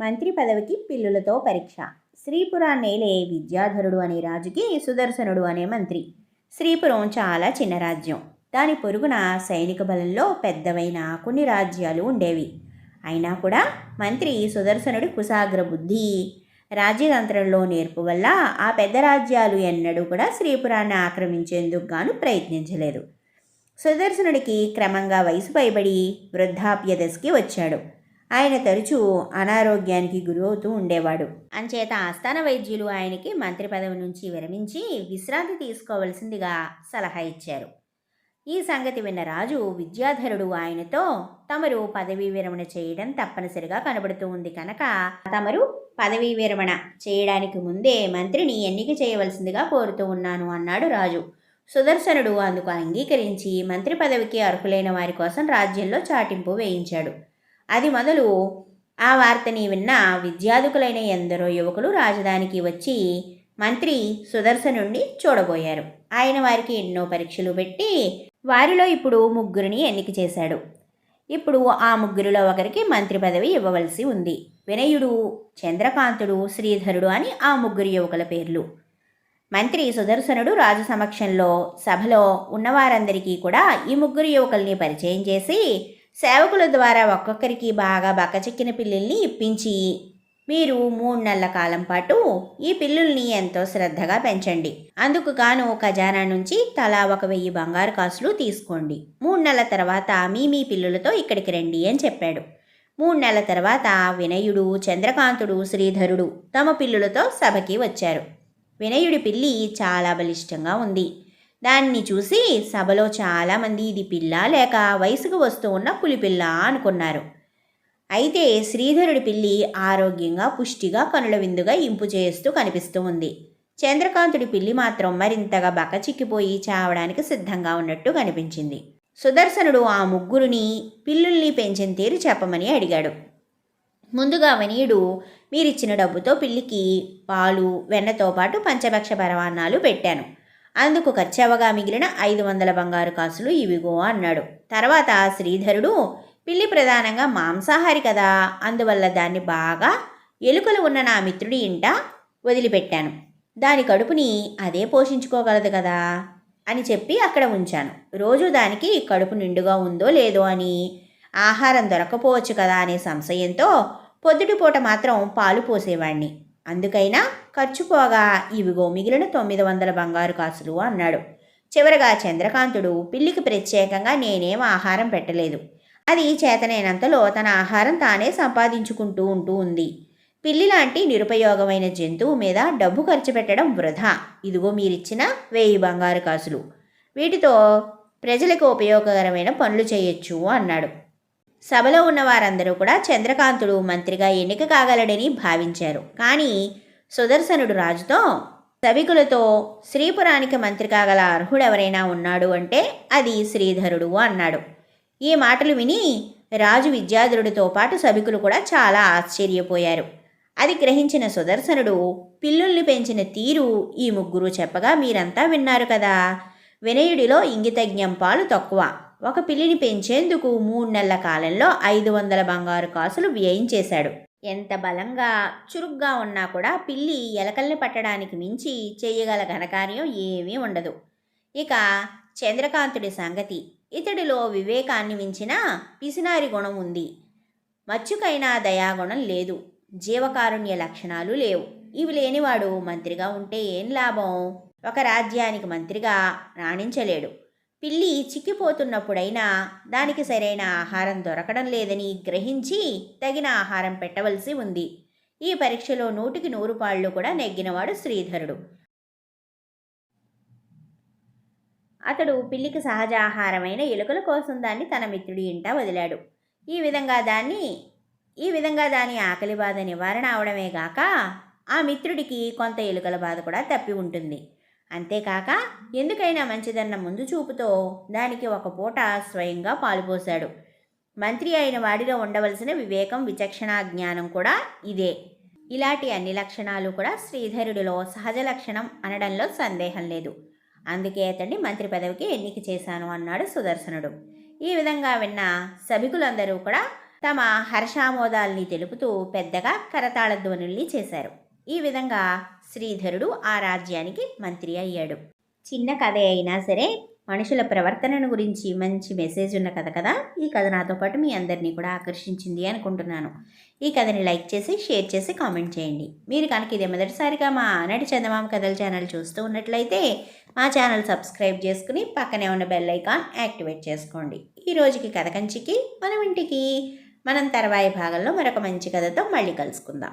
మంత్రి పదవికి పిల్లులతో పరీక్ష. శ్రీపురాన్ని నేలే విద్యాధరుడు అనే రాజుకి సుదర్శనుడు అనే మంత్రి. శ్రీపురం చాలా చిన్న రాజ్యం. దాని పొరుగున సైనిక బలంలో పెద్దవైన కొన్ని రాజ్యాలు ఉండేవి. అయినా కూడా మంత్రి సుదర్శనుడి కుసాగ్ర బుద్ధి రాజ్యతంత్రంలో నేర్పు వల్ల ఆ పెద్ద రాజ్యాలు ఎన్నడూ కూడా శ్రీపురాన్ని ఆక్రమించేందుకు గాను ప్రయత్నించలేదు. సుదర్శనుడికి క్రమంగా వయసు పైబడి వృద్ధాప్య దశకి వచ్చాడు. ఆయన తరచూ అనారోగ్యానికి గురవుతూ ఉండేవాడు. అంచేత ఆస్థాన వైద్యులు ఆయనకి మంత్రి పదవి నుంచి విరమించి విశ్రాంతి తీసుకోవలసిందిగా సలహా ఇచ్చారు. ఈ సంగతి విన్న రాజు విద్యాధరుడు ఆయనతో తమరు పదవీ విరమణ చేయడం తప్పనిసరిగా కనబడుతూ ఉంది కనుక తమరు పదవీ విరమణ చేయడానికి ముందే మంత్రిని ఎన్నిక చేయవలసిందిగా కోరుతూ ఉన్నాను అన్నాడు రాజు. సుదర్శనుడు అందుకు అంగీకరించి మంత్రి పదవికి అర్హులైన వారి కోసం రాజ్యంలో చాటింపు వేయించాడు. అది మొదలు ఆ వార్తని విన్న విద్యాధికులైన ఎందరో యువకులు రాజధానికి వచ్చి మంత్రి సుదర్శనుణ్ణి చూడబోయారు. ఆయన వారికి ఎన్నో పరీక్షలు పెట్టి వారిలో ఇప్పుడు ముగ్గురిని ఎన్నిక చేశాడు. ఇప్పుడు ఆ ముగ్గురిలో ఒకరికి మంత్రి పదవి ఇవ్వవలసి ఉంది. వినయుడు చంద్రకాంతుడు శ్రీధరుడు అని ఆ ముగ్గురు యువకుల పేర్లు. మంత్రి సుదర్శనుడు రాజు సమక్షంలో సభలో ఉన్నవారందరికీ కూడా ఈ ముగ్గురు యువకుల్ని పరిచయం చేసి సేవకుల ద్వారా ఒక్కొక్కరికి బాగా బక్కచిక్కిన పిల్లుల్ని ఇప్పించి మీరు మూడు నెలల కాలం పాటు ఈ పిల్లుల్ని ఎంతో శ్రద్ధగా పెంచండి. అందుకు గాను ఖజానా నుంచి తలా ఒక వెయ్యి బంగారు కాసులు తీసుకోండి. మూడు నెలల తర్వాత మీ మీ పిల్లులతో ఇక్కడికి రండి అని చెప్పాడు. మూడు నెలల తర్వాత వినయుడు చంద్రకాంతుడు శ్రీధరుడు తమ పిల్లులతో సభకి వచ్చారు. వినయుడి పిల్లి చాలా బలిష్టంగా ఉంది. దాన్ని చూసి సభలో చాలామంది ఇది పిల్ల లేక వయసుకు వస్తూ ఉన్న పులిపిల్ల అనుకున్నారు. అయితే శ్రీధరుడి పిల్లి ఆరోగ్యంగా పుష్టిగా కనుల విందుగా ఇంపు చేస్తూ కనిపిస్తూ ఉంది. చంద్రకాంతుడి పిల్లి మాత్రం మరింతగా బకచిక్కిపోయి చావడానికి సిద్ధంగా ఉన్నట్టు కనిపించింది. సుదర్శనుడు ఆ ముగ్గురిని పిల్లుల్ని పెంచిన తీరు చెప్పమని అడిగాడు. ముందుగా వనీయుడు మీరిచ్చిన డబ్బుతో పిల్లికి పాలు వెన్నతో పాటు పంచభక్ష పరమాన్నాలు పెట్టాను. అందుకు ఖర్చవగా మిగిలిన ఐదు వందల బంగారు కాసులు ఇవిగో అన్నాడు. తర్వాత శ్రీధరుడు పిల్లి ప్రధానంగా మాంసాహారి కదా అందువల్ల దాన్ని బాగా ఎలుకలు ఉన్న నా మిత్రుడి ఇంట వదిలిపెట్టాను. దాని కడుపుని అదే పోషించుకోగలదు కదా అని చెప్పి అక్కడ ఉంచాను. రోజు దానికి కడుపు నిండుగా ఉందో లేదో అని ఆహారం దొరకపోవచ్చు కదా అనే సంశయంతో పొద్దుటిపూట మాత్రం పాలు పోసేవాణ్ణి. అందుకైనా ఖర్చు పోగా ఇవిగో మిగిలిన తొమ్మిది వందల బంగారు కాసులు అన్నాడు. చివరగా చంద్రకాంతుడు పిల్లికి ప్రత్యేకంగా నేనేం ఆహారం పెట్టలేదు. అది చేతనైనంతలో తన ఆహారం తానే సంపాదించుకుంటూ ఉంటూ ఉంది. పిల్లి లాంటి నిరుపయోగమైన జంతువు మీద డబ్బు ఖర్చు పెట్టడం వృధా. ఇదిగో మీరిచ్చిన వెయ్యి బంగారు కాసులు. వీటితో ప్రజలకు ఉపయోగకరమైన పనులు చేయొచ్చు అన్నాడు. సభలో ఉన్న వారందరూ కూడా చంద్రకాంతుడు మంత్రిగా ఎన్నిక కాగలడని భావించారు. కానీ సుదర్శనుడు రాజుతో సభికులతో శ్రీపురానికి మంత్రి కాగల అర్హుడెవరైనా ఉన్నాడు అంటే అది శ్రీధరుడు అన్నాడు. ఈ మాటలు విని రాజు విద్యాధరుడితో పాటు సభికులు కూడా చాలా ఆశ్చర్యపోయారు. అది గ్రహించిన సుదర్శనుడు పిల్లుల్ని పెంచిన తీరు ఈ ముగ్గురు చెప్పగా మీరంతా విన్నారు కదా. వినయుడిలో ఇంగితజ్ఞం పాలు తక్కువ. ఒక పిల్లిని పెంచేందుకు మూడు నెలల కాలంలో ఐదు వందల బంగారు కాసులు వ్యయం చేశాడు. ఎంత బలంగా చురుగ్గా ఉన్నా కూడా పిల్లి ఎలకల్ని పట్టడానికి మించి చేయగల ఘనకార్యం ఏమీ ఉండదు. ఇక చంద్రకాంతుడి సంగతి. ఇతడిలో వివేకాన్ని మించిన పిసినారి గుణం ఉంది. మచ్చుకైనా దయాగుణం లేదు. జీవకారుణ్య లక్షణాలు లేవు. ఇవి లేనివాడు మంత్రిగా ఉంటే ఏం లాభం? ఒక రాజ్యానికి మంత్రిగా రాణించలేడు. పిల్లి చిక్కిపోతున్నప్పుడైనా దానికి సరైన ఆహారం దొరకడం లేదని గ్రహించి తగిన ఆహారం పెట్టవలసి ఉంది. ఈ పరీక్షలో నూటికి నూరు పాళ్ళు కూడా నెగ్గినవాడు శ్రీధరుడు. అతడు పిల్లికి సహజ ఆహారమైన ఎలుకల కోసం దాన్ని తన మిత్రుడి ఇంట వదిలాడు. ఈ విధంగా దాన్ని ఈ విధంగా దాని ఆకలి బాధ నివారణ అవడమే గాక ఆ మిత్రుడికి కొంత ఎలుకల బాధ కూడా తప్పి ఉంటుంది. అంతేకాక ఎందుకైనా మంచిదన్న ముందు చూపుతో దానికి ఒక పూట స్వయంగా పాలుపోశాడు మంత్రి అయిన వాడిలో ఉండవలసిన వివేకం విచక్షణ జ్ఞానం కూడా ఇదే. ఇలాంటి అన్ని లక్షణాలు కూడా శ్రీధరుడిలో సహజ లక్షణం అనడంలో సందేహం లేదు. అందుకే అతన్ని మంత్రి పదవికి ఎన్నిక చేశాను అన్నాడు సుదర్శనుడు. ఈ విధంగా విన్న సభికులందరూ కూడా తమ హర్షామోదాల్ని తెలుపుతూ పెద్దగా కరతాళ ధ్వనుల్ని చేశారు. ఈ విధంగా శ్రీధరుడు ఆ రాజ్యానికి మంత్రి అయ్యాడు. చిన్న కథ అయినా సరే మనుషుల ప్రవర్తనను గురించి మంచి మెసేజ్ ఉన్న కథ కదా? ఈ కథ నాతో పాటు మీ అందరినీ కూడా ఆకర్షించింది అనుకుంటున్నాను. ఈ కథని లైక్ చేసి షేర్ చేసి కామెంట్ చేయండి. మీరు కనుక ఇదే మొదటిసారిగా మా నటి చందమామ కథల ఛానల్ చూస్తూ ఉన్నట్లయితే మా ఛానల్ సబ్స్క్రైబ్ చేసుకుని పక్కనే ఉన్న బెల్ ఐకాన్ యాక్టివేట్ చేసుకోండి. ఈ రోజుకి కథ కంచికి మనం ఇంటికి మనం తర్వాయి భాగంలో మరొక మంచి కథతో మళ్ళీ కలుసుకుందాం.